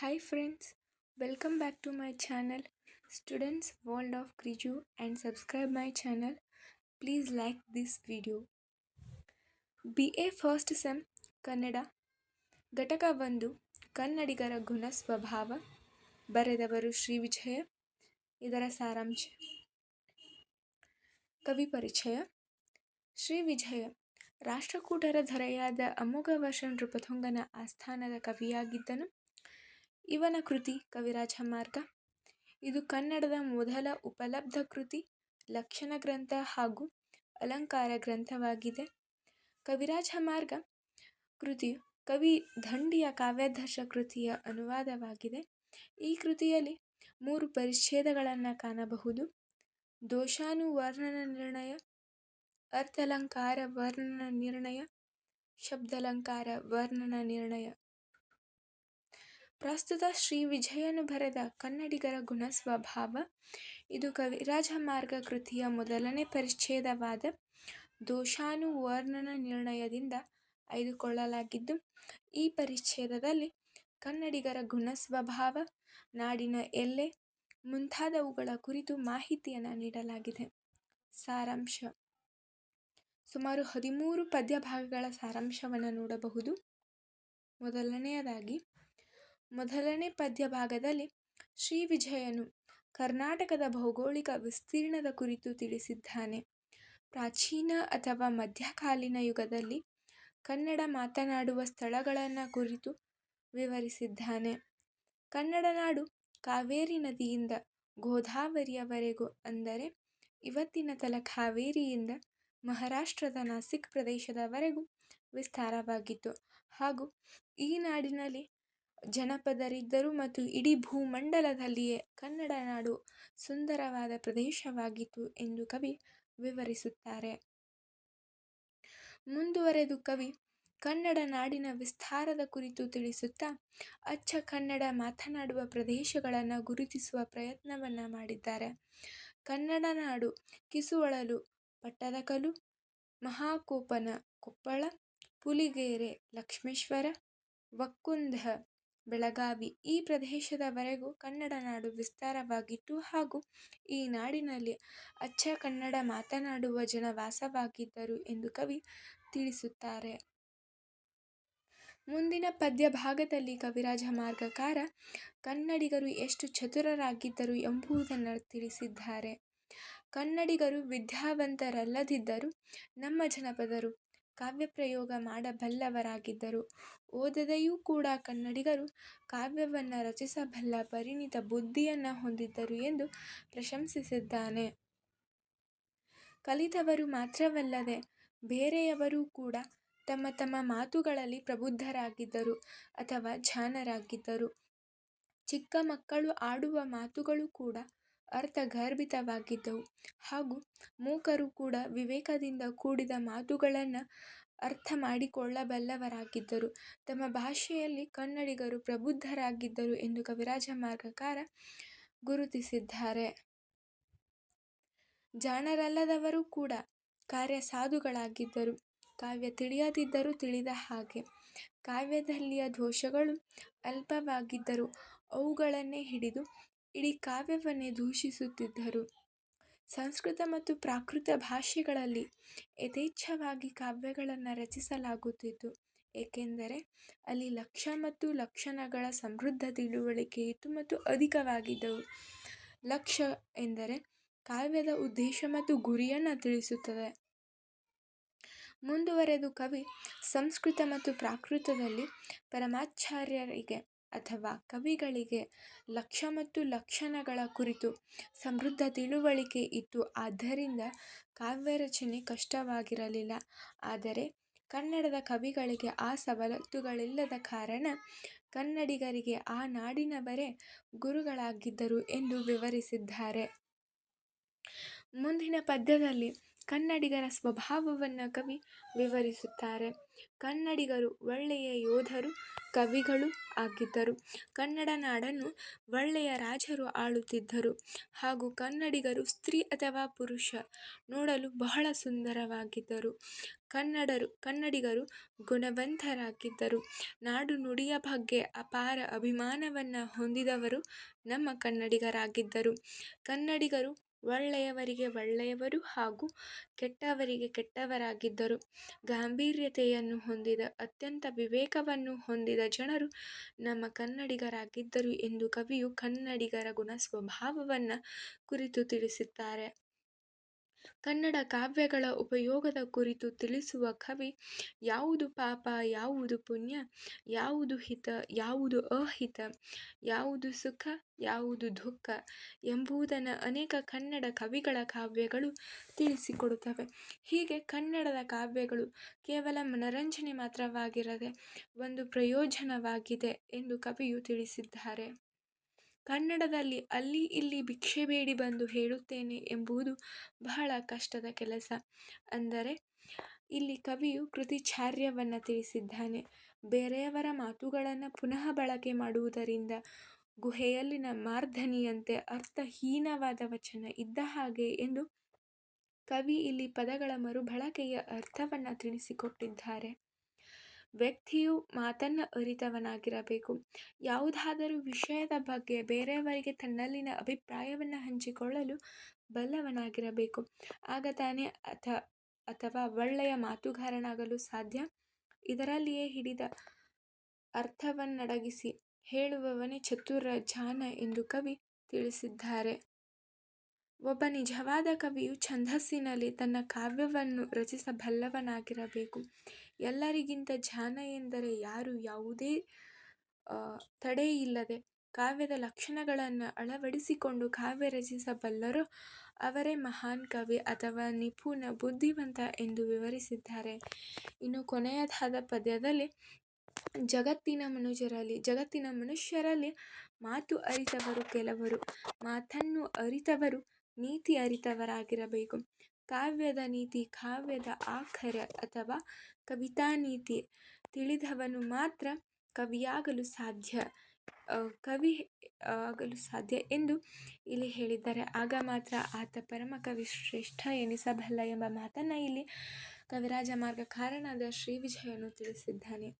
Hi friends, welcome back to my channel Students World of Kriju and subscribe my channel. Please like this video. BA first sem Kannada ಘಟಕ ಒಂದು ಕನ್ನಡಿಗರ ಗುಣ ಸ್ವಭಾವ ಬರೆದವರು ಶ್ರೀ ವಿಜಯ ಇದರ ಸಾರಾಂಶ ಕವಿ ಪರಿಚಯ ಶ್ರೀ ವಿಜಯ ರಾಷ್ಟ್ರಕೂಟರ ಧರೆಯಾದ ಅಮೋಘವರ್ಷ ನೃಪತುಂಗನ ಆಸ್ಥಾನದ ಕವಿಯಾಗಿದ್ದನು ಇವನ ಕೃತಿ ಕವಿರಾಜ ಮಾರ್ಗ. ಇದು ಕನ್ನಡದ ಮೊದಲ ಉಪಲಬ್ಧ ಕೃತಿ, ಲಕ್ಷಣ ಗ್ರಂಥ ಹಾಗೂ ಅಲಂಕಾರ ಗ್ರಂಥವಾಗಿದೆ. ಕವಿರಾಜ ಮಾರ್ಗ ಕೃತಿಯು ಕವಿ ದಂಡಿಯ ಕಾವ್ಯಾದರ್ಶ ಕೃತಿಯ ಅನುವಾದವಾಗಿದೆ. ಈ ಕೃತಿಯಲ್ಲಿ ಮೂರು ಪರಿಚ್ಛೇದಗಳನ್ನು ಕಾಣಬಹುದು. ದೋಷಾನುವರ್ಣನ ನಿರ್ಣಯ ಅರ್ಥಲಂಕಾರ ವರ್ಣನ ನಿರ್ಣಯ ಶಬ್ದಲಂಕಾರ ವರ್ಣನ ನಿರ್ಣಯ. ಪ್ರಸ್ತುತ ಶ್ರೀ ವಿಜಯನು ಬರೆದ ಕನ್ನಡಿಗರ ಗುಣ ಸ್ವಭಾವ ಇದು ಕವಿರಾಜ ಮಾರ್ಗ ಕೃತಿಯ ಮೊದಲನೇ ಪರಿಚ್ಛೇದವಾದ ದೋಷಾನುವರ್ಣನ ನಿರ್ಣಯದಿಂದ ಆಯ್ದುಕೊಳ್ಳಲಾಗಿದ್ದು, ಈ ಪರಿಚ್ಛೇದದಲ್ಲಿ ಕನ್ನಡಿಗರ ಗುಣ ಸ್ವಭಾವ ನಾಡಿನ ಎಲ್ಲೆ ಮುಂತಾದವುಗಳ ಕುರಿತು ಮಾಹಿತಿಯನ್ನು ನೀಡಲಾಗಿದೆ. ಸಾರಾಂಶ. ಸುಮಾರು ಹದಿಮೂರು ಪದ್ಯ ಭಾಗಗಳ ಸಾರಾಂಶವನ್ನು ನೋಡಬಹುದು. ಮೊದಲನೆಯದಾಗಿ ಮೊದಲನೇ ಪದ್ಯ ಭಾಗದಲ್ಲಿ ಶ್ರೀ ವಿಜಯನು ಕರ್ನಾಟಕದ ಭೌಗೋಳಿಕ ವಿಸ್ತೀರ್ಣದ ಕುರಿತು ತಿಳಿಸಿದ್ದಾನೆ. ಪ್ರಾಚೀನ ಅಥವಾ ಮಧ್ಯಕಾಲೀನ ಯುಗದಲ್ಲಿ ಕನ್ನಡ ಮಾತನಾಡುವ ಸ್ಥಳಗಳನ್ನು ಕುರಿತು ವಿವರಿಸಿದ್ದಾನೆ. ಕನ್ನಡ ನಾಡು ಕಾವೇರಿ ನದಿಯಿಂದ ಗೋದಾವರಿಯವರೆಗೂ ಅಂದರೆ ಇವತ್ತಿನ ತಲಕಾವೇರಿಯಿಂದ ಮಹಾರಾಷ್ಟ್ರದ ನಾಸಿಕ್ ಪ್ರದೇಶದವರೆಗೂ ವಿಸ್ತಾರವಾಗಿತ್ತು. ಹಾಗೂ ಈ ನಾಡಿನಲ್ಲಿ ಜನಪದರಿದ್ದರು ಮತ್ತು ಇಡೀ ಭೂಮಂಡಲದಲ್ಲಿಯೇ ಕನ್ನಡ ನಾಡು ಸುಂದರವಾದ ಪ್ರದೇಶವಾಗಿತ್ತು ಎಂದು ಕವಿ ವಿವರಿಸುತ್ತಾರೆ. ಮುಂದುವರೆದು ಕವಿ ಕನ್ನಡ ನಾಡಿನ ವಿಸ್ತಾರದ ಕುರಿತು ತಿಳಿಸುತ್ತಾ, ಅಚ್ಚ ಕನ್ನಡ ಮಾತನಾಡುವ ಪ್ರದೇಶಗಳನ್ನು ಗುರುತಿಸುವ ಪ್ರಯತ್ನವನ್ನು ಮಾಡಿದ್ದಾರೆ. ಕನ್ನಡ ನಾಡು ಕಿಸುವಳಲು ಪಟ್ಟದಕಲು ಮಹಾಕೋಪನ ಕೊಪ್ಪಳ, ಪುಲಿಗೇರೆ ಲಕ್ಷ್ಮೇಶ್ವರ ವಕ್ಕುಂಧ ಬೆಳಗಾವಿ. ಈ ಪ್ರದೇಶದವರೆಗೂ ಕನ್ನಡ ನಾಡು ವಿಸ್ತಾರವಾಗಿತ್ತು ಹಾಗೂ ಈ ನಾಡಿನಲ್ಲಿ ಅಚ್ಚ ಕನ್ನಡ ಮಾತನಾಡುವ ಜನ ವಾಸವಾಗಿದ್ದರು ಎಂದು ಕವಿ ತಿಳಿಸುತ್ತಾರೆ. ಮುಂದಿನ ಪದ್ಯ ಭಾಗದಲ್ಲಿ ಕವಿರಾಜ ಮಾರ್ಗಕಾರ, ಕನ್ನಡಿಗರು ಎಷ್ಟು ಚತುರರಾಗಿದ್ದರು ಎಂಬುದನ್ನು ತಿಳಿಸಿದ್ದಾರೆ. ಕನ್ನಡಿಗರು ವಿದ್ಯಾವಂತರಲ್ಲದಿದ್ದರೂ ನಮ್ಮ ಜನಪದರು ಕಾವ್ಯಪ್ರಯೋಗ ಮಾಡಬಲ್ಲವರಾಗಿದ್ದರು. ಓದದೆಯೂ ಕೂಡ ಕನ್ನಡಿಗರು ಕಾವ್ಯವನ್ನು ರಚಿಸಬಲ್ಲ ಪರಿಣಿತ ಬುದ್ಧಿಯನ್ನು ಹೊಂದಿದ್ದರು ಎಂದು ಪ್ರಶಂಸಿಸಿದ್ದಾನೆ. ಕಲಿತವರು ಮಾತ್ರವಲ್ಲದೆ ಬೇರೆಯವರೂ ಕೂಡ ತಮ್ಮ ತಮ್ಮ ಮಾತುಗಳಲ್ಲಿ ಪ್ರಬುದ್ಧರಾಗಿದ್ದರು ಅಥವಾ ಜಾಣರಾಗಿದ್ದರು ಚಿಕ್ಕ ಮಕ್ಕಳು ಆಡುವ ಮಾತುಗಳು ಕೂಡ ಅರ್ಥಗರ್ಭಿತವಾಗಿದ್ದವು. ಹಾಗೂ ಮೂಕರು ಕೂಡ ವಿವೇಕದಿಂದ ಕೂಡಿದ ಮಾತುಗಳನ್ನು ಅರ್ಥ ಮಾಡಿಕೊಳ್ಳಬಲ್ಲವರಾಗಿದ್ದರು ತಮ್ಮ ಭಾಷೆಯಲ್ಲಿ ಕನ್ನಡಿಗರು ಪ್ರಬುದ್ಧರಾಗಿದ್ದರು ಎಂದು ಕವಿರಾಜ ಮಾರ್ಗಕಾರ ಗುರುತಿಸಿದ್ದಾರೆ. ಜಾಣರಲ್ಲದವರು ಕೂಡ ಕಾರ್ಯಸಾಧುಗಳಾಗಿದ್ದರು. ಕಾವ್ಯ ತಿಳಿಯದಿದ್ದರೂ ತಿಳಿದ ಹಾಗೆ. ಕಾವ್ಯದಲ್ಲಿಯ ದೋಷಗಳು ಅಲ್ಪವಾಗಿದ್ದರೂ ಅವುಗಳನ್ನೇ ಹಿಡಿದು ಇಡೀ ಕಾವ್ಯವನ್ನೇ ದೂಷಿಸುತ್ತಿದ್ದರು. ಸಂಸ್ಕೃತ ಮತ್ತು ಪ್ರಾಕೃತ ಭಾಷೆಗಳಲ್ಲಿ ಯಥೇಚ್ಛವಾಗಿ ಕಾವ್ಯಗಳನ್ನು ರಚಿಸಲಾಗುತ್ತಿತ್ತು. ಏಕೆಂದರೆ ಅಲ್ಲಿ ಲಕ್ಷ್ಯ ಮತ್ತು ಲಕ್ಷಣಗಳ ಸಮೃದ್ಧ ತಿಳುವಳಿಕೆ ಇತ್ತು ಮತ್ತು ಅಧಿಕವಾಗಿದ್ದವು. ಲಕ್ಷ್ಯ ಎಂದರೆ ಕಾವ್ಯದ ಉದ್ದೇಶ ಮತ್ತು ಗುರಿಯನ್ನು ತಿಳಿಸುತ್ತದೆ. ಮುಂದುವರೆದು ಕವಿ ಸಂಸ್ಕೃತ ಮತ್ತು ಪ್ರಾಕೃತದಲ್ಲಿ ಪರಮಾಚಾರ್ಯರಿಗೆ ಅಥವಾ ಕವಿಗಳಿಗೆ ಲಕ್ಷ್ಯ ಮತ್ತು ಲಕ್ಷಣಗಳ ಕುರಿತು ಸಮೃದ್ಧ ತಿಳುವಳಿಕೆ ಇತ್ತು. ಆದ್ದರಿಂದ ಕಾವ್ಯ ರಚನೆ ಕಷ್ಟವಾಗಿರಲಿಲ್ಲ. ಆದರೆ ಕನ್ನಡದ ಕವಿಗಳಿಗೆ ಆ ಸವಲತ್ತುಗಳಿಲ್ಲದ ಕಾರಣ ಕನ್ನಡಿಗರಿಗೆ ಆ ನಾಡಿನವರೇ ಗುರುಗಳಾಗಿದ್ದರು ಎಂದು ವಿವರಿಸಿದ್ದಾರೆ. ಮುಂದಿನ ಪದ್ಯದಲ್ಲಿ ಕನ್ನಡಿಗರ ಸ್ವಭಾವವನ್ನು ಕವಿ ವಿವರಿಸುತ್ತಾರೆ. ಕನ್ನಡಿಗರು ಒಳ್ಳೆಯ ಯೋಧರು, ಕವಿಗಳು ಆಗಿದ್ದರು. ಕನ್ನಡ ನಾಡನ್ನು ಒಳ್ಳೆಯ ರಾಜರು ಆಳುತ್ತಿದ್ದರು. ಹಾಗೂ ಕನ್ನಡಿಗರು ಸ್ತ್ರೀ ಅಥವಾ ಪುರುಷ ನೋಡಲು ಬಹಳ ಸುಂದರವಾಗಿದ್ದರು. ಕನ್ನಡರು, ಕನ್ನಡಿಗರು ಗುಣವಂತರಾಗಿದ್ದರು. ನಾಡು ನುಡಿಯ ಬಗ್ಗೆ ಅಪಾರ ಅಭಿಮಾನವನ್ನು ಹೊಂದಿದವರು ನಮ್ಮ ಕನ್ನಡಿಗರಾಗಿದ್ದರು. ಕನ್ನಡಿಗರು ಒಳ್ಳೆಯವರಿಗೆ ಒಳ್ಳೆಯವರು ಹಾಗೂ ಕೆಟ್ಟವರಿಗೆ ಕೆಟ್ಟವರಾಗಿದ್ದರು. ಗಾಂಭೀರ್ಯತೆಯನ್ನು ಹೊಂದಿದ, ಅತ್ಯಂತ ವಿವೇಕವನ್ನು ಹೊಂದಿದ ಜನರು ನಮ್ಮ ಕನ್ನಡಿಗರಾಗಿದ್ದರು ಎಂದು ಕವಿಯು ಕನ್ನಡಿಗರ ಗುಣ ಸ್ವಭಾವವನ್ನು ಕುರಿತು ತಿಳಿಸಿದ್ದಾರೆ. ಕನ್ನಡ ಕಾವ್ಯಗಳ ಉಪಯೋಗದ ಕುರಿತು ತಿಳಿಸುವ ಕವಿ ಯಾವುದು ಪಾಪ, ಯಾವುದು ಪುಣ್ಯ, ಯಾವುದು ಹಿತ, ಯಾವುದು ಅಹಿತ, ಯಾವುದು ಸುಖ, ಯಾವುದು ದುಃಖ ಎಂಬುದನ್ನು ಅನೇಕ ಕನ್ನಡ ಕವಿಗಳ ಕಾವ್ಯಗಳು ತಿಳಿಸಿಕೊಡುತ್ತವೆ. ಹೀಗೆ ಕನ್ನಡದ ಕಾವ್ಯಗಳು ಕೇವಲ ಮನರಂಜನೆ ಮಾತ್ರವಾಗಿರದೆ ಒಂದು ಪ್ರಯೋಜನವಾಗಿದೆ ಎಂದು ಕವಿಯು ತಿಳಿಸಿದ್ದಾರೆ. ಕನ್ನಡದಲ್ಲಿ ಅಲ್ಲಿ ಇಲ್ಲಿ ಭಿಕ್ಷೆ ಬೇಡಿ ಬಂದು ಹೇಳುತ್ತೇನೆ ಎಂಬುದು ಬಹಳ ಕಷ್ಟದ ಕೆಲಸ. ಅಂದರೆ, ಇಲ್ಲಿ ಕವಿಯು ಕೃತಿಚಾರ್ಯವನ್ನು ತಿಳಿಸಿದ್ದಾನೆ. ಬೇರೆಯವರ ಮಾತುಗಳನ್ನು ಪುನಃ ಬಳಕೆ ಮಾಡುವುದರಿಂದ ಗುಹೆಯಲ್ಲಿನ ಮಾರ್ಧನಿಯಂತೆ ಅರ್ಥಹೀನವಾದ ವಚನ ಇದ್ದ ಹಾಗೆ ಎಂದು ಕವಿ ಇಲ್ಲಿ ಪದಗಳ ಮರುಬಳಕೆಯ ಅರ್ಥವನ್ನು ತಿಳಿಸಿಕೊಟ್ಟಿದ್ದಾರೆ. ವ್ಯಕ್ತಿಯು ಮಾತನ್ನು ಅರಿತವನಾಗಿರಬೇಕು. ಯಾವುದಾದರೂ ವಿಷಯದ ಬಗ್ಗೆ ಬೇರೆಯವರಿಗೆ ತನ್ನಲ್ಲಿನ ಅಭಿಪ್ರಾಯವನ್ನು ಹಂಚಿಕೊಳ್ಳಲು ಬಲ್ಲವನಾಗಿರಬೇಕು. ಆಗ ತಾನೇ ಅಥ, ಅಥವಾ ಒಳ್ಳೆಯ ಮಾತುಗಾರನಾಗಲು ಸಾಧ್ಯ. ಇದರಲ್ಲಿಯೇ ಹಿಡಿದ ಅರ್ಥವನ್ನಡಗಿಸಿ ಹೇಳುವವನೇ ಚತುರ ಜಾನ ಎಂದು ಕವಿ ತಿಳಿಸಿದ್ದಾರೆ. ಒಬ್ಬ ನಿಜವಾದ ಕವಿಯು ಛಂದಸ್ಸಿನಲ್ಲಿ ತನ್ನ ಕಾವ್ಯವನ್ನು ರಚಿಸಬಲ್ಲವನಾಗಿರಬೇಕು. ಎಲ್ಲರಿಗಿಂತ ಜಾಣ ಎಂದರೆ ಯಾರು ಯಾವುದೇ ತಡೆಯಿಲ್ಲದೆ ಕಾವ್ಯದ ಲಕ್ಷಣಗಳನ್ನು ಅಳವಡಿಸಿಕೊಂಡು ಕಾವ್ಯ ರಚಿಸಬಲ್ಲರು ಅವರೇ ಮಹಾನ್ ಕವಿ ಅಥವಾ ನಿಪುಣ, ಬುದ್ಧಿವಂತ ಎಂದು ವಿವರಿಸಿದ್ದಾರೆ. ಇನ್ನು ಕೊನೆಯದಾದ ಪದ್ಯದಲ್ಲಿ ಜಗತ್ತಿನ ಮನುಜರಲ್ಲಿ, ಜಗತ್ತಿನ ಮನುಷ್ಯರಲ್ಲಿ ಮಾತು ಅರಿತವರು ಕೆಲವರು, ಮಾತನ್ನು ಅರಿತವರು, ನೀತಿ ಅರಿತವರಾಗಿರಬೇಕು. ಕಾವ್ಯದ ನೀತಿ, ಕಾವ್ಯದ ಆಖರ ಅಥವಾ ಕವಿತಾ ನೀತಿ ತಿಳಿದವನು ಮಾತ್ರ ಕವಿಯಾಗಲು ಸಾಧ್ಯ. ಕವಿ ಆಗಲು ಸಾಧ್ಯ ಎಂದು ಇಲ್ಲಿ ಹೇಳಿದ್ದಾರೆ. ಆಗ ಮಾತ್ರ ಆತ ಪರಮ ಕವಿ ಶ್ರೇಷ್ಠ ಎನಿಸಬಲ್ಲ ಎಂಬ ಮಾತನ್ನು ಇಲ್ಲಿ ಕವಿರಾಜ ಮಾರ್ಗ ಕಾರಣದ ಶ್ರೀ ವಿಜಯನು ತಿಳಿಸಿದ್ದಾನೆ.